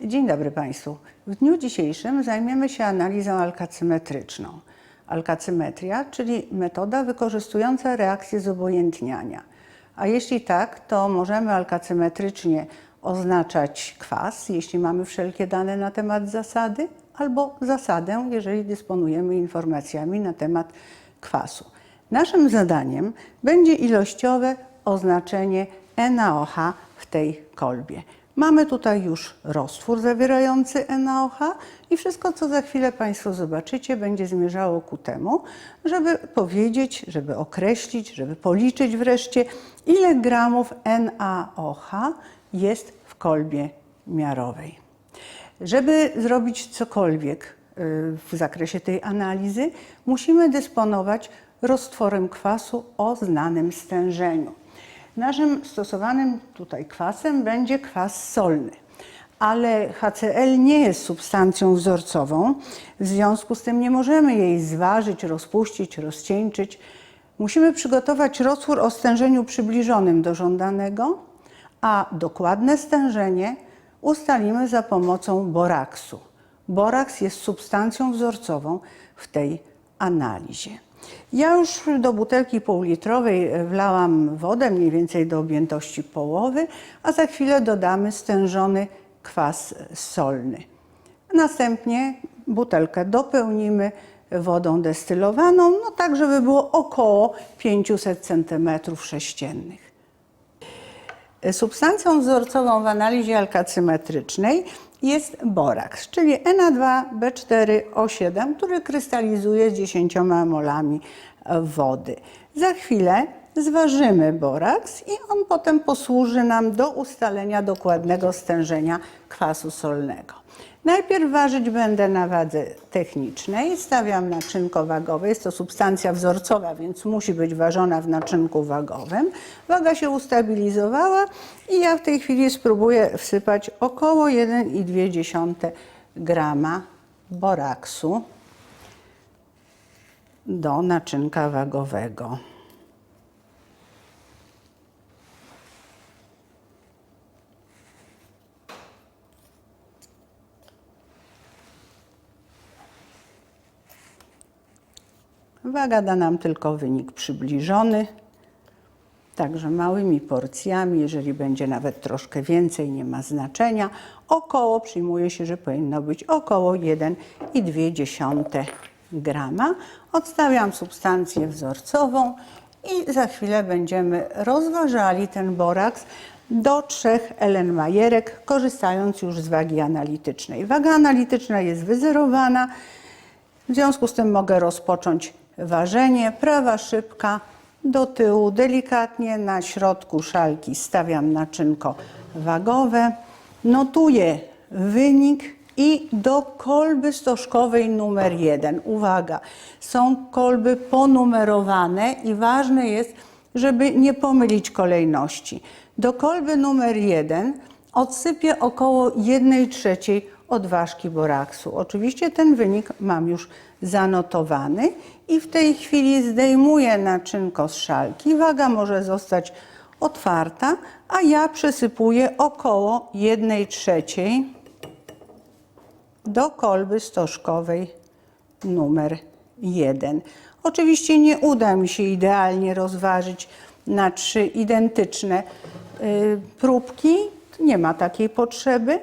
Dzień dobry Państwu. W dniu dzisiejszym zajmiemy się analizą alkacymetryczną. Alkacymetria, czyli metoda wykorzystująca reakcję zobojętniania. A jeśli tak, to możemy alkacymetrycznie oznaczać kwas, jeśli mamy wszelkie dane na temat zasady, albo zasadę, jeżeli dysponujemy informacjami na temat kwasu. Naszym zadaniem będzie ilościowe oznaczenie NaOH w tej kolbie. Mamy tutaj już roztwór zawierający NaOH i wszystko, co za chwilę Państwo zobaczycie, będzie zmierzało ku temu, żeby powiedzieć, żeby określić, żeby policzyć wreszcie, ile gramów NaOH jest w kolbie miarowej. Żeby zrobić cokolwiek y, w zakresie tej analizy, musimy dysponować roztworem kwasu o znanym stężeniu. Naszym stosowanym tutaj kwasem będzie kwas solny, ale HCl nie jest substancją wzorcową, w związku z tym nie możemy jej zważyć, rozpuścić, rozcieńczyć. Musimy przygotować roztwór o stężeniu przybliżonym do żądanego, a dokładne stężenie ustalimy za pomocą boraksu. Boraks jest substancją wzorcową w tej analizie. Ja już do butelki półlitrowej wlałam wodę, mniej więcej do objętości połowy, a za chwilę dodamy stężony kwas solny. Następnie butelkę dopełnimy wodą destylowaną, no tak, żeby było około 500 cm3. Substancją wzorcową w analizie alkacymetrycznej jest boraks, czyli Na2B4O7, który krystalizuje z 10 molami wody. Za chwilę zważymy boraks i on potem posłuży nam do ustalenia dokładnego stężenia kwasu solnego. Najpierw ważyć będę na wadze technicznej. Stawiam naczynko wagowe. Jest to substancja wzorcowa, więc musi być ważona w naczynku wagowym. Waga się ustabilizowała i ja w tej chwili spróbuję wsypać około 1,2 grama boraksu do naczynka wagowego. Waga da nam tylko wynik przybliżony, także małymi porcjami, jeżeli będzie nawet troszkę więcej, nie ma znaczenia. Około, przyjmuje się, że powinno być około 1,2 grama. Odstawiam substancję wzorcową i za chwilę będziemy rozważali ten boraks do trzech Ellenmajerek, korzystając już z wagi analitycznej. Waga analityczna jest wyzerowana, w związku z tym mogę rozpocząć ważenie. Prawa szybka do tyłu, delikatnie na środku szalki stawiam naczynko wagowe. Notuję wynik i do kolby stożkowej numer 1. Uwaga, są kolby ponumerowane i ważne jest, żeby nie pomylić kolejności. Do kolby numer 1 odsypię około 1 trzeciej odważki boraksu. Oczywiście ten wynik mam już zanotowany i w tej chwili zdejmuję naczynko z szalki. Waga może zostać otwarta, a ja przesypuję około 1 trzeciej do kolby stożkowej numer 1. Oczywiście nie uda mi się idealnie rozważyć na trzy identyczne y, próbki, nie ma takiej potrzeby.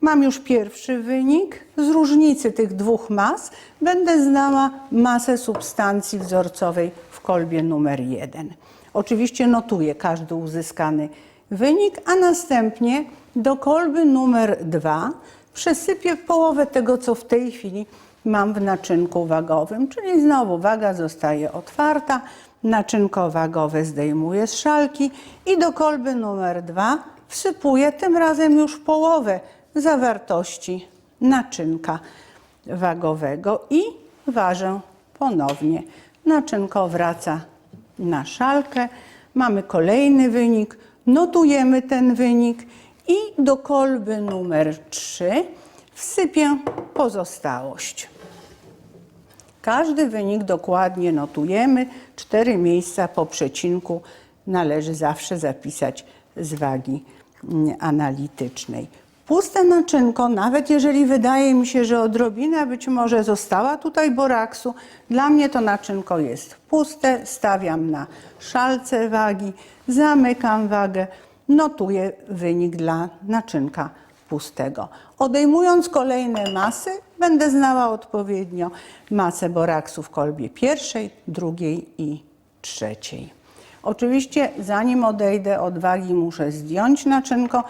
Mam już pierwszy wynik. Z różnicy tych dwóch mas będę znała masę substancji wzorcowej w kolbie numer 1. Oczywiście notuję każdy uzyskany wynik, a następnie do kolby numer 2 przesypię połowę tego, co w tej chwili mam w naczynku wagowym, czyli znowu waga zostaje otwarta, naczynko wagowe zdejmuję z szalki i do kolby numer 2 wsypuję tym razem już połowę zawartości naczynka wagowego i ważę ponownie. Naczynko wraca na szalkę. Mamy kolejny wynik, notujemy ten wynik i do kolby numer 3 wsypię pozostałość. Każdy wynik dokładnie notujemy. Cztery miejsca po przecinku należy zawsze zapisać z wagi mm, analitycznej. Puste naczynko, nawet jeżeli wydaje mi się, że odrobina być może została tutaj boraksu, dla mnie to naczynko jest puste, stawiam na szalce wagi, zamykam wagę, notuję wynik dla naczynka pustego. Odejmując kolejne masy, będę znała odpowiednio masę boraksu w kolbie pierwszej, drugiej i trzeciej. Oczywiście zanim odejdę od wagi muszę zdjąć naczynko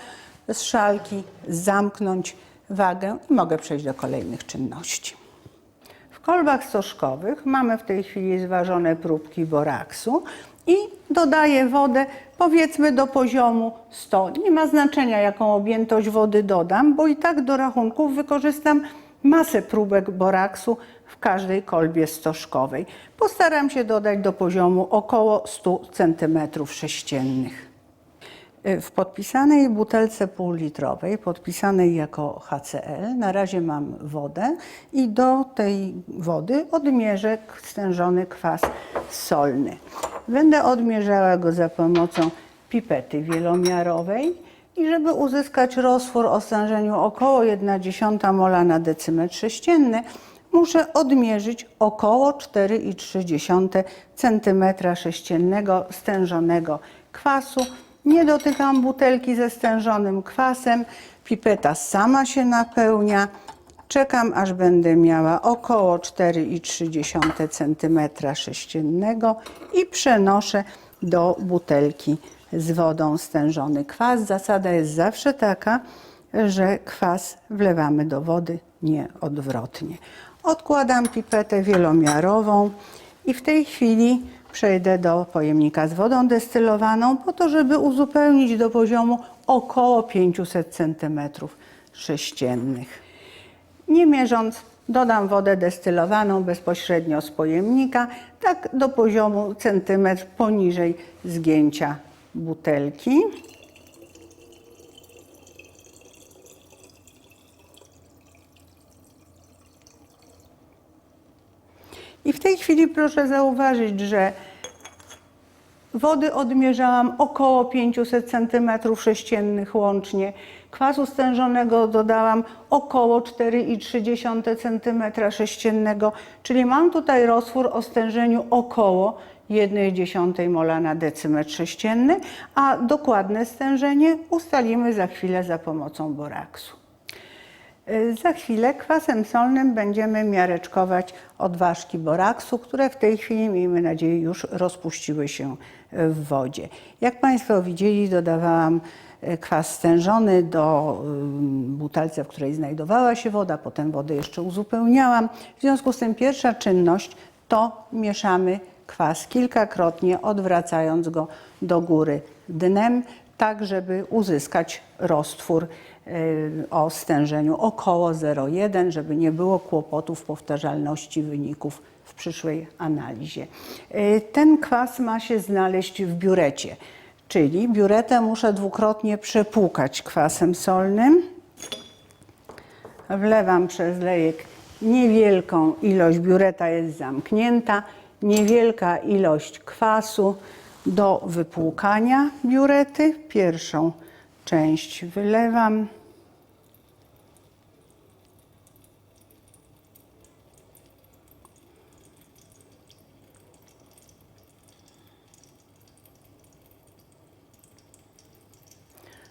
z szalki, zamknąć wagę i mogę przejść do kolejnych czynności. W kolbach stożkowych mamy w tej chwili zważone próbki boraksu i dodaję wodę powiedzmy do poziomu 100. Nie ma znaczenia jaką objętość wody dodam, bo i tak do rachunków wykorzystam masę próbek boraksu w każdej kolbie stożkowej. Postaram się dodać do poziomu około 100 cm3. W podpisanej butelce półlitrowej, podpisanej jako HCl, na razie mam wodę i do tej wody odmierzę stężony kwas solny. Będę odmierzała go za pomocą pipety wielomiarowej i żeby uzyskać roztwór o stężeniu około 1,1 mola na decymetr sześcienny, muszę odmierzyć około 4,3 cm3 stężonego kwasu. Nie dotykam butelki ze stężonym kwasem, pipeta sama się napełnia. Czekam, aż będę miała około 4,3 cm3 i przenoszę do butelki z wodą stężony kwas. Zasada jest zawsze taka, że kwas wlewamy do wody, nie odwrotnie. Odkładam pipetę wielomiarową i w tej chwili przejdę do pojemnika z wodą destylowaną po to, żeby uzupełnić do poziomu około 500 cm sześciennych. Nie mierząc, dodam wodę destylowaną bezpośrednio z pojemnika, tak do poziomu centymetr poniżej zgięcia butelki. I w tej chwili proszę zauważyć, że wody odmierzałam około 500 cm3 łącznie. Kwasu stężonego dodałam około 4,3 cm3, czyli mam tutaj roztwór o stężeniu około 1,1 mola na decymetr sześcienny, a dokładne stężenie ustalimy za chwilę za pomocą boraksu. Za chwilę kwasem solnym będziemy miareczkować odważki boraksu, które w tej chwili, miejmy nadzieję, już rozpuściły się w wodzie. Jak Państwo widzieli, dodawałam kwas stężony do butelce, w której znajdowała się woda, potem wodę jeszcze uzupełniałam. W związku z tym pierwsza czynność to mieszamy kwas kilkakrotnie, odwracając go do góry dnem, tak żeby uzyskać roztwór o stężeniu około 0,1, żeby nie było kłopotów powtarzalności wyników w przyszłej analizie. Ten kwas ma się znaleźć w biurecie, czyli biuretę muszę dwukrotnie przepłukać kwasem solnym. Wlewam przez lejek niewielką ilość, biureta jest zamknięta, niewielka ilość kwasu do wypłukania biurety. Pierwszą część wylewam.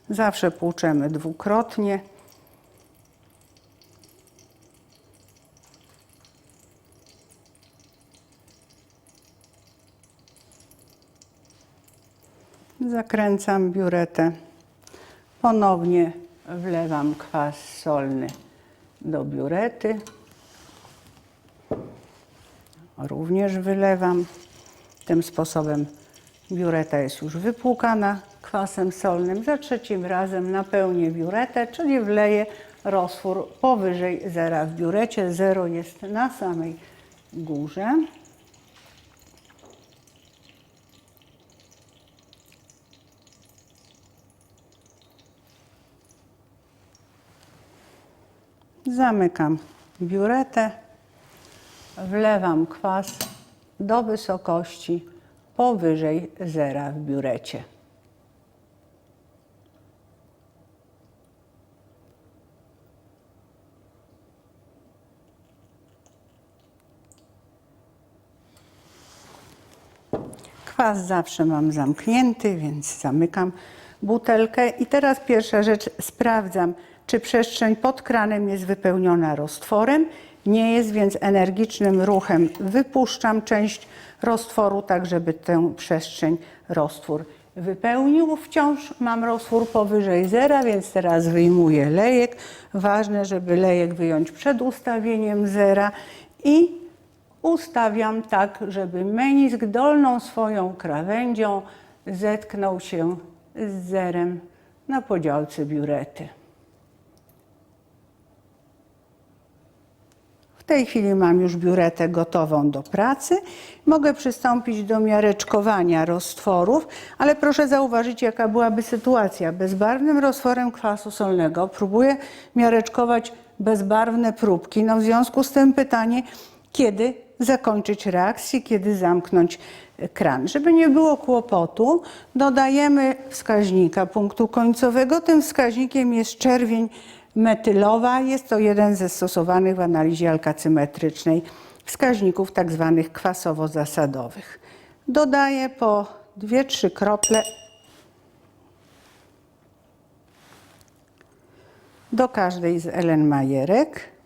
Zawsze płuczemy dwukrotnie. Zakręcam biuretę. Ponownie wlewam kwas solny do biurety. Również wylewam. Tym sposobem biureta jest już wypłukana kwasem solnym. Za trzecim razem napełnię biuretę, czyli wleję roztwór powyżej zera w biurecie. Zero jest na samej górze. Zamykam biuretę, wlewam kwas do wysokości powyżej zera w biurecie. Kwas zawsze mam zamknięty, więc zamykam butelkę. I teraz pierwsza rzecz, sprawdzam, czy przestrzeń pod kranem jest wypełniona roztworem. Nie jest, więc energicznym ruchem wypuszczam część roztworu, tak żeby tę przestrzeń roztwór wypełnił. Wciąż mam roztwór powyżej zera, więc teraz wyjmuję lejek. Ważne, żeby lejek wyjąć przed ustawieniem zera i ustawiam tak, żeby menisk dolną swoją krawędzią zetknął się z zerem na podziałce biurety. W tej chwili mam już biuretę gotową do pracy. Mogę przystąpić do miareczkowania roztworów, ale proszę zauważyć, jaka byłaby sytuacja. Bezbarwnym roztworem kwasu solnego próbuję miareczkować bezbarwne próbki. No w związku z tym pytanie, kiedy zakończyć reakcję, kiedy zamknąć kran. Żeby nie było kłopotu, dodajemy wskaźnika punktu końcowego. Tym wskaźnikiem jest czerwień metylowa. Jest to jeden ze stosowanych w analizie alkacymetrycznej wskaźników tak zwanych kwasowo-zasadowych. Dodaję po 2-3 krople do każdej z Ellenmajerek.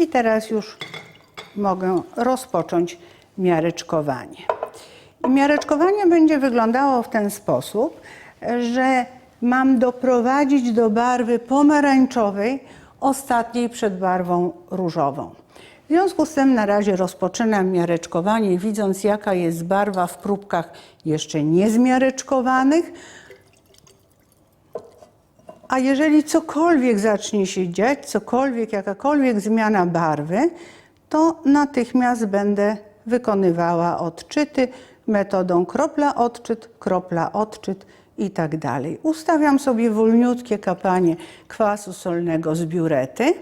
I teraz już mogę rozpocząć miareczkowanie. Miareczkowanie będzie wyglądało w ten sposób, że mam doprowadzić do barwy pomarańczowej, ostatniej przed barwą różową. W związku z tym na razie rozpoczynam miareczkowanie, widząc jaka jest barwa w próbkach jeszcze niezmiareczkowanych. A jeżeli cokolwiek zacznie się dziać, cokolwiek, jakakolwiek zmiana barwy, to natychmiast będę wykonywała odczyty metodą kropla odczyt, kropla odczyt i tak dalej. Ustawiam sobie wolniutkie kapanie kwasu solnego z biurety.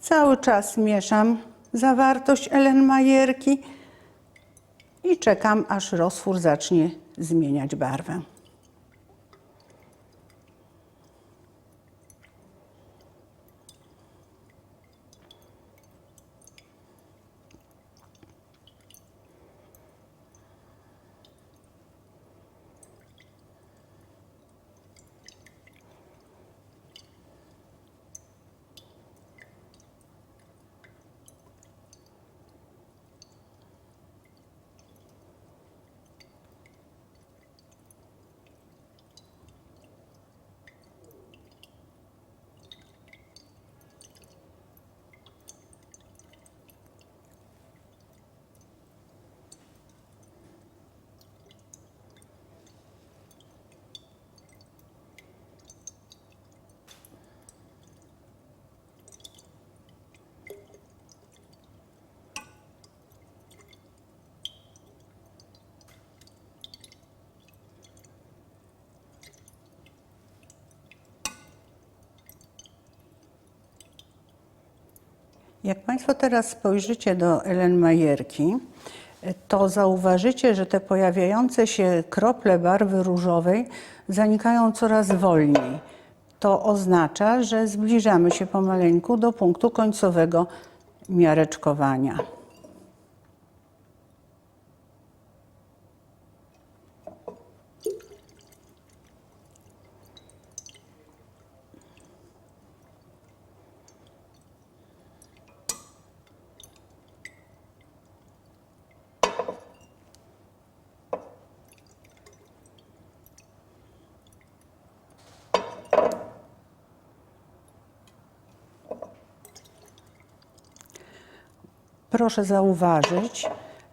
Cały czas mieszam zawartość Ellenmajerki i czekam, aż roztwór zacznie zmieniać barwę. Jak Państwo teraz spojrzycie do Ellenmajerki, to zauważycie, że te pojawiające się krople barwy różowej zanikają coraz wolniej. To oznacza, że zbliżamy się pomaleńku do punktu końcowego miareczkowania. Proszę zauważyć,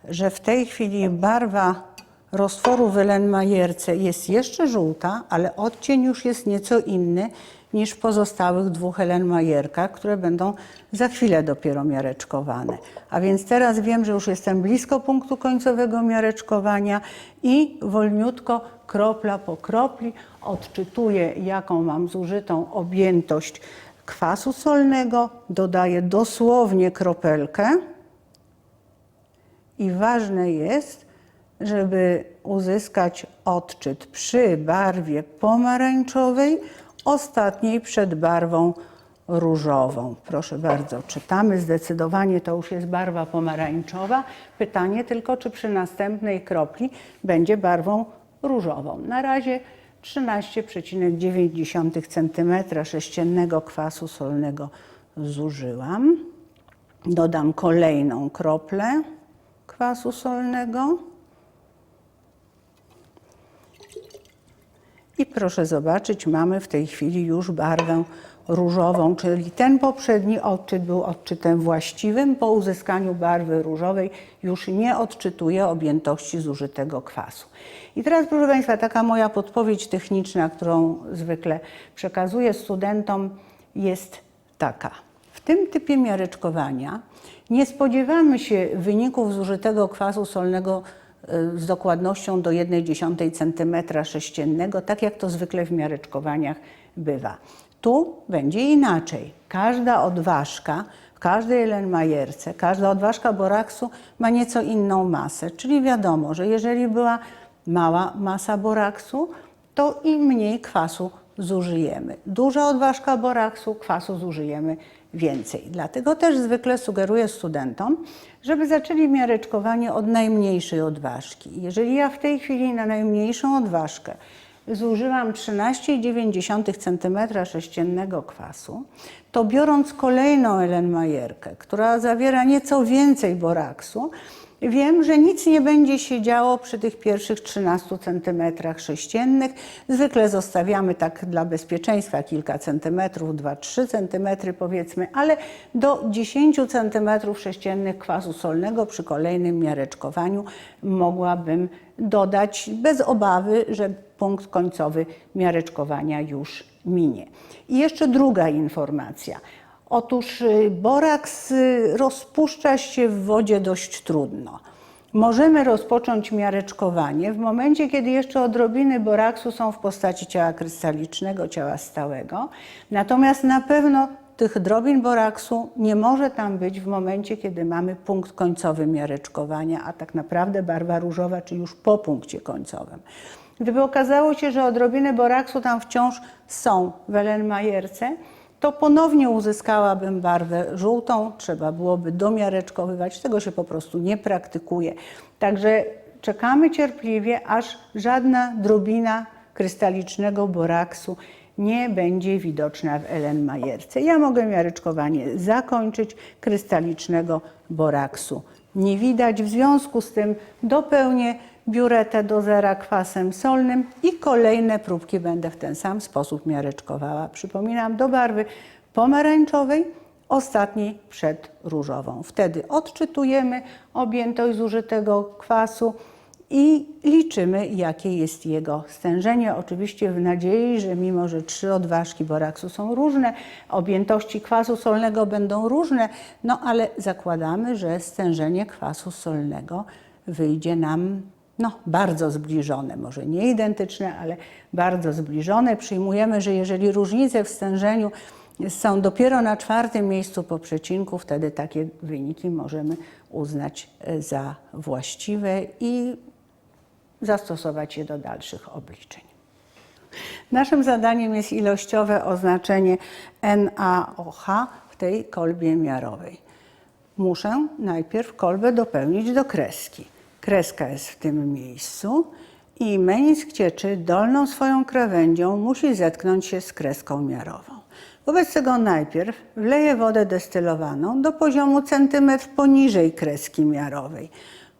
że w tej chwili barwa roztworu w Ellenmajerce jest jeszcze żółta, ale odcień już jest nieco inny niż w pozostałych dwóch Ellenmajerkach, które będą za chwilę dopiero miareczkowane. A więc teraz wiem, że już jestem blisko punktu końcowego miareczkowania i wolniutko, kropla po kropli odczytuję, jaką mam zużytą objętość kwasu solnego, dodaję dosłownie kropelkę. I ważne jest, żeby uzyskać odczyt przy barwie pomarańczowej, ostatniej przed barwą różową. Proszę bardzo, czytamy zdecydowanie to już jest barwa pomarańczowa. Pytanie tylko, czy przy następnej kropli będzie barwą różową. Na razie 13,9 cm sześciennego kwasu solnego zużyłam. Dodam kolejną kroplę kwasu solnego. I proszę zobaczyć, mamy w tej chwili już barwę różową, czyli ten poprzedni odczyt był odczytem właściwym. Po uzyskaniu barwy różowej już nie odczytuje objętości zużytego kwasu. I teraz, proszę Państwa, taka moja podpowiedź techniczna, którą zwykle przekazuję studentom, jest taka. W tym typie miareczkowania nie spodziewamy się wyników zużytego kwasu solnego y, z dokładnością do 1,1 cm sześciennego, tak jak to zwykle w miareczkowaniach bywa. Tu będzie inaczej. Każda odważka w każdej Ellenmajerce, każda odważka boraksu ma nieco inną masę, czyli wiadomo, że jeżeli była mała masa boraksu, to im mniej kwasu zużyjemy. Duża odważka boraksu, kwasu zużyjemy więcej. Dlatego też zwykle sugeruję studentom, żeby zaczęli miareczkowanie od najmniejszej odważki. Jeżeli ja w tej chwili na najmniejszą odważkę zużyłam 13,9 cm sześciennego kwasu, to biorąc kolejną Ellenmajerkę, która zawiera nieco więcej boraksu, Wiem, że nic nie będzie się działo przy tych pierwszych 13 cm sześciennych. Zwykle zostawiamy tak dla bezpieczeństwa kilka centymetrów, 2-3 cm powiedzmy, ale do 10 cm sześciennych kwasu solnego przy kolejnym miareczkowaniu mogłabym dodać bez obawy, że punkt końcowy miareczkowania już minie. I jeszcze druga informacja. Otóż y, boraks y, rozpuszcza się w wodzie dość trudno. Możemy rozpocząć miareczkowanie w momencie, kiedy jeszcze odrobiny boraksu są w postaci ciała krystalicznego, ciała stałego. Natomiast na pewno tych drobin boraksu nie może tam być w momencie, kiedy mamy punkt końcowy miareczkowania, a tak naprawdę barwa różowa, czy już po punkcie końcowym. Gdyby okazało się, że odrobiny boraksu tam wciąż są w Ellenmajerce, to ponownie uzyskałabym barwę żółtą, trzeba byłoby domiareczkowywać, tego się po prostu nie praktykuje. Także czekamy cierpliwie, aż żadna drobina krystalicznego boraksu nie będzie widoczna w Ellenmajerce. Ja mogę miareczkowanie zakończyć, krystalicznego boraksu nie widać, w związku z tym dopełnię biuretę do zera kwasem solnym i kolejne próbki będę w ten sam sposób miareczkowała. Przypominam, do barwy pomarańczowej, ostatniej przed różową. Wtedy odczytujemy objętość zużytego kwasu i liczymy, jakie jest jego stężenie. Oczywiście w nadziei, że mimo, że trzy odważki boraksu są różne, objętości kwasu solnego będą różne, no ale zakładamy, że stężenie kwasu solnego wyjdzie nam no, bardzo zbliżone, może nie identyczne, ale bardzo zbliżone. Przyjmujemy, że jeżeli różnice w stężeniu są dopiero na czwartym miejscu po przecinku, wtedy takie wyniki możemy uznać za właściwe i zastosować je do dalszych obliczeń. Naszym zadaniem jest ilościowe oznaczenie NaOH w tej kolbie miarowej. Muszę najpierw kolbę dopełnić do kreski. Kreska jest w tym miejscu i menisk cieczy dolną swoją krawędzią musi zetknąć się z kreską miarową. Wobec tego najpierw wleję wodę destylowaną do poziomu centymetr poniżej kreski miarowej.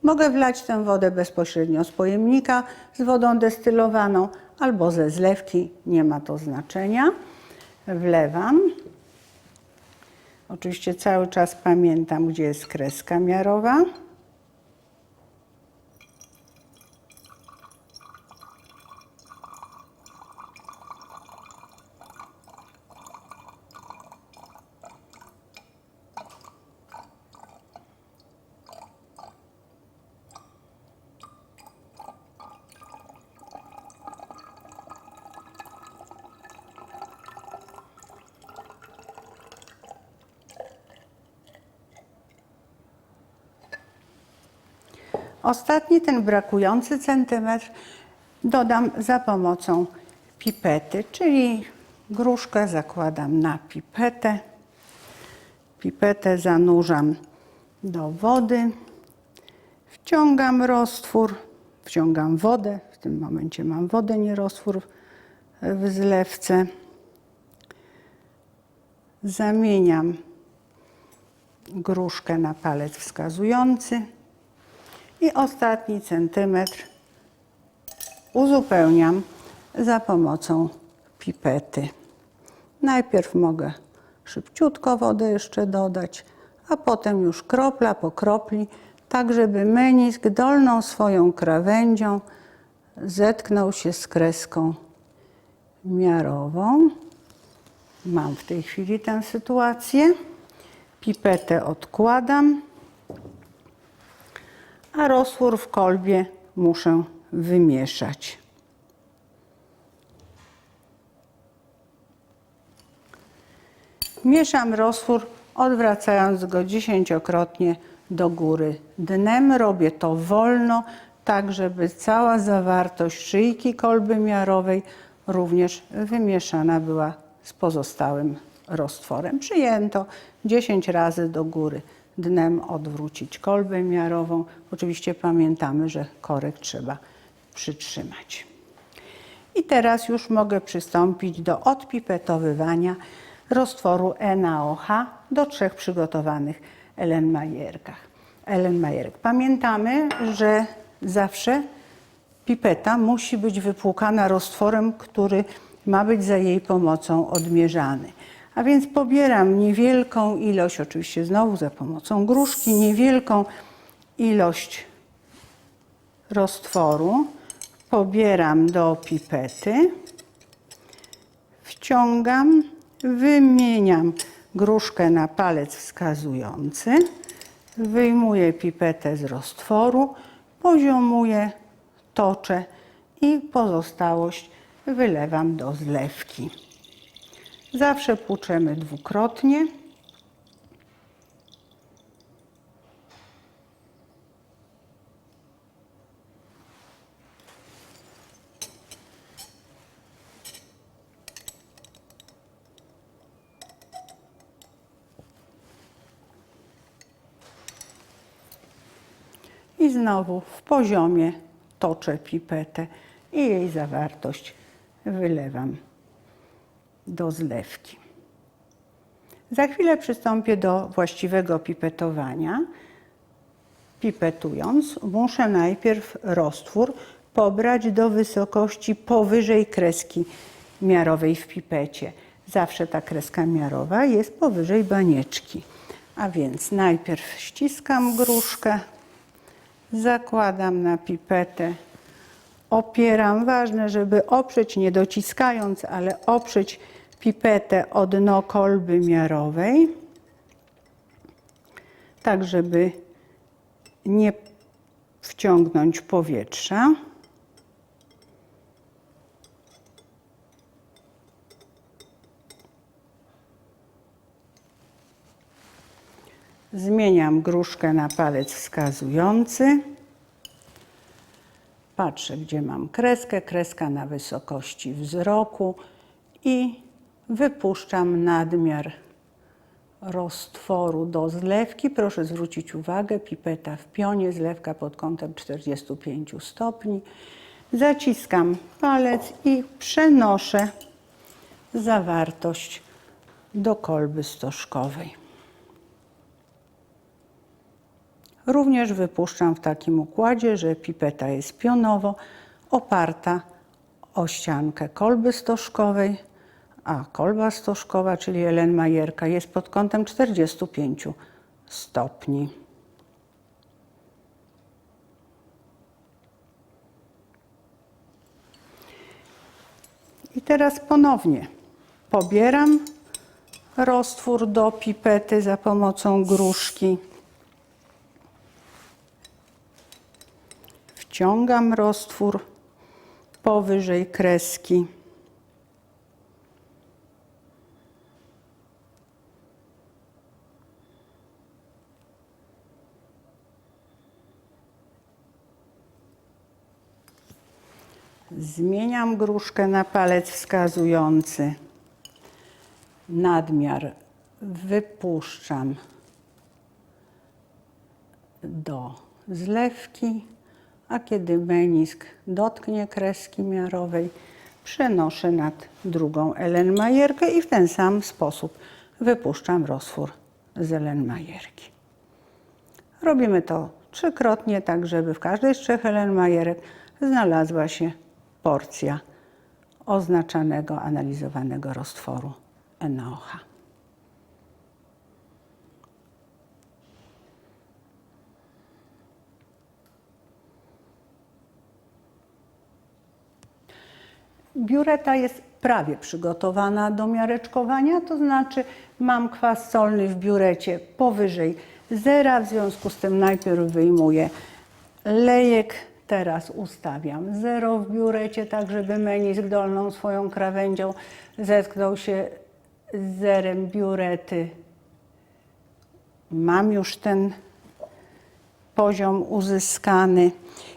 Mogę wlać tę wodę bezpośrednio z pojemnika z wodą destylowaną albo ze zlewki, nie ma to znaczenia. Wlewam. Oczywiście cały czas pamiętam, gdzie jest kreska miarowa. Ostatni, ten brakujący centymetr dodam za pomocą pipety, czyli gruszkę, zakładam na pipetę. Pipetę zanurzam do wody. Wciągam roztwór, wciągam wodę. W tym momencie mam wodę, nie roztwór w zlewce. Zamieniam gruszkę na palec wskazujący i ostatni centymetr uzupełniam za pomocą pipety. Najpierw mogę szybciutko wodę jeszcze dodać, a potem już kropla po kropli, tak żeby menisk dolną swoją krawędzią zetknął się z kreską miarową. Mam w tej chwili tę sytuację. Pipetę odkładam, a roztwór w kolbie muszę wymieszać. Mieszam roztwór, odwracając go dziesięciokrotnie do góry dnem. Robię to wolno, tak żeby cała zawartość szyjki kolby miarowej również wymieszana była z pozostałym roztworem. Przyjęto 10 razy do góry dnem odwrócić kolbę miarową. Oczywiście pamiętamy, że korek trzeba przytrzymać. I teraz już mogę przystąpić do odpipetowywania roztworu NaOH do trzech przygotowanych Ellenmajerkach. Ellenmajerek. Pamiętamy, że zawsze pipeta musi być wypłukana roztworem, który ma być za jej pomocą odmierzany. A więc pobieram niewielką ilość, oczywiście znowu za pomocą gruszki, niewielką ilość roztworu. Pobieram do pipety, wciągam, wymieniam gruszkę na palec wskazujący, wyjmuję pipetę z roztworu, poziomuję, toczę i pozostałość wylewam do zlewki. Zawsze płuczemy dwukrotnie. I znowu w poziomie toczę pipetę i jej zawartość wylewam do zlewki. Za chwilę przystąpię do właściwego pipetowania. Pipetując, muszę najpierw roztwór pobrać do wysokości powyżej kreski miarowej w pipecie. Zawsze ta kreska miarowa jest powyżej banieczki. A więc najpierw ściskam gruszkę, zakładam na pipetę, opieram. Ważne, żeby oprzeć, nie dociskając, ale oprzeć pipetę o dno kolby miarowej, tak żeby nie wciągnąć powietrza. Zmieniam gruszkę na palec wskazujący. Patrzę, gdzie mam kreskę, kreska na wysokości wzroku i wypuszczam nadmiar roztworu do zlewki. Proszę zwrócić uwagę, pipeta w pionie, zlewka pod kątem 45 stopni. Zaciskam palec i przenoszę zawartość do kolby stożkowej. Również wypuszczam w takim układzie, że pipeta jest pionowo oparta o ściankę kolby stożkowej, a kolba stożkowa, czyli Ellenmajerka, jest pod kątem 45 stopni. I teraz ponownie pobieram roztwór do pipety za pomocą gruszki. Wciągam roztwór powyżej kreski. Zmieniam gruszkę na palec wskazujący. nadmiar wypuszczam do zlewki, a kiedy menisk dotknie kreski miarowej, przenoszę nad drugą Ellenmajerkę i w ten sam sposób wypuszczam roztwór z Ellenmajerki. Robimy to trzykrotnie, tak żeby w każdej z trzech Ellenmajerek znalazła się porcja oznaczanego, analizowanego roztworu NaOH. Biureta jest prawie przygotowana do miareczkowania, to znaczy mam kwas solny w biurecie powyżej zera, w związku z tym najpierw wyjmuję lejek, teraz ustawiam zero w biurecie, tak żeby menisk dolną swoją krawędzią zetknął się z zerem biurety. Mam już ten poziom uzyskany.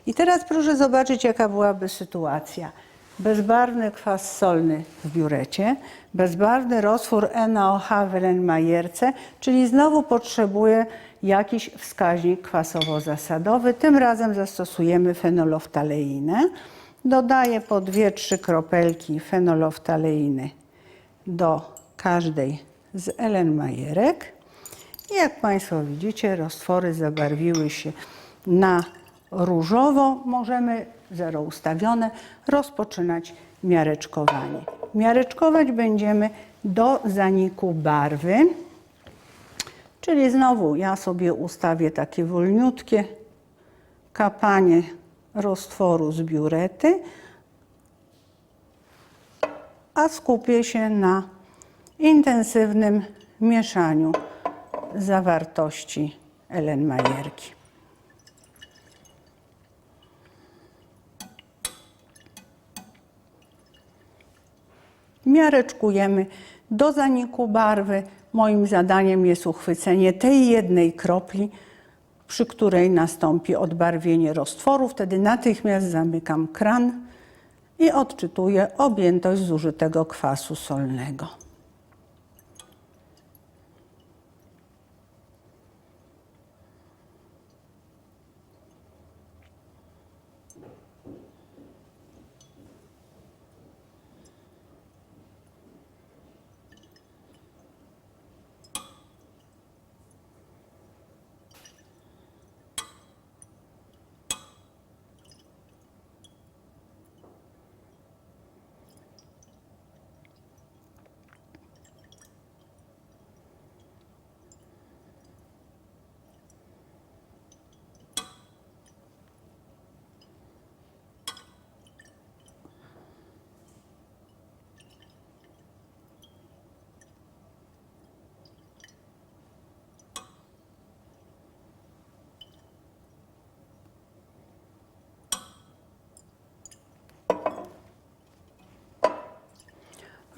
I teraz proszę zobaczyć, jaka byłaby sytuacja. Bezbarwny kwas solny w biurecie, bezbarwny roztwór NaOH w Ellenmajerce, czyli znowu potrzebuję jakiś wskaźnik kwasowo-zasadowy. Tym razem zastosujemy fenoloftaleinę. Dodaję po 2-3 kropelki fenoloftaleiny do każdej z Ellenmajerek. I jak Państwo widzicie, roztwory zabarwiły się na różowo. Możemy, zero ustawione, rozpoczynać miareczkowanie. Miareczkować będziemy do zaniku barwy. Czyli znowu ja sobie ustawię takie wolniutkie kapanie roztworu z biurety, a skupię się na intensywnym mieszaniu zawartości Ellenmajerki. Miareczkujemy do zaniku barwy. Moim zadaniem jest uchwycenie tej jednej kropli, przy której nastąpi odbarwienie roztworu. Wtedy natychmiast zamykam kran i odczytuję objętość zużytego kwasu solnego.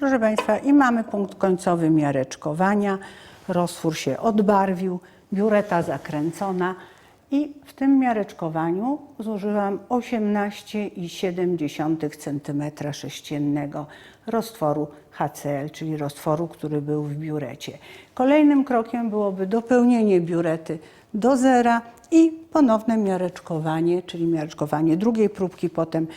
Proszę Państwa, i mamy punkt końcowy miareczkowania. Roztwór się odbarwił, biureta zakręcona i w tym miareczkowaniu zużyłam 18,7 cm sześciennego roztworu HCl, czyli roztworu, który był w biurecie. Kolejnym krokiem byłoby dopełnienie biurety do zera i ponowne miareczkowanie, czyli miareczkowanie drugiej próbki, potem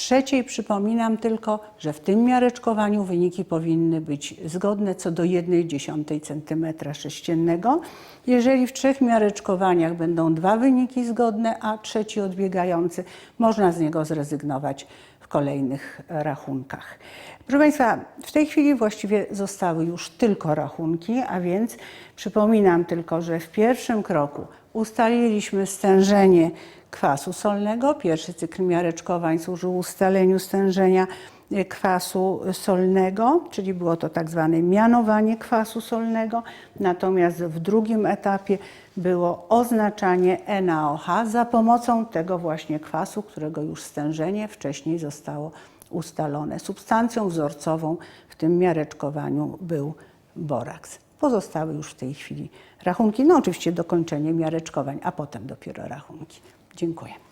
trzeciej. Przypominam tylko, że w tym miareczkowaniu wyniki powinny być zgodne co do 1,1 cm sześciennego. Jeżeli w trzech miareczkowaniach będą dwa wyniki zgodne, a trzeci odbiegający, można z niego zrezygnować w kolejnych rachunkach. Proszę Państwa, w tej chwili właściwie zostały już tylko rachunki, a więc przypominam tylko, że w pierwszym kroku ustaliliśmy stężenie kwasu solnego. Pierwszy cykl miareczkowań służył ustaleniu stężenia e, kwasu solnego, czyli było to tak zwane mianowanie kwasu solnego. Natomiast w drugim etapie było oznaczanie NaOH za pomocą tego właśnie kwasu, którego już stężenie wcześniej zostało ustalone. Substancją wzorcową w tym miareczkowaniu był boraks. Pozostały już w tej chwili rachunki, no oczywiście dokończenie miareczkowań, a potem dopiero rachunki. Dziękuję.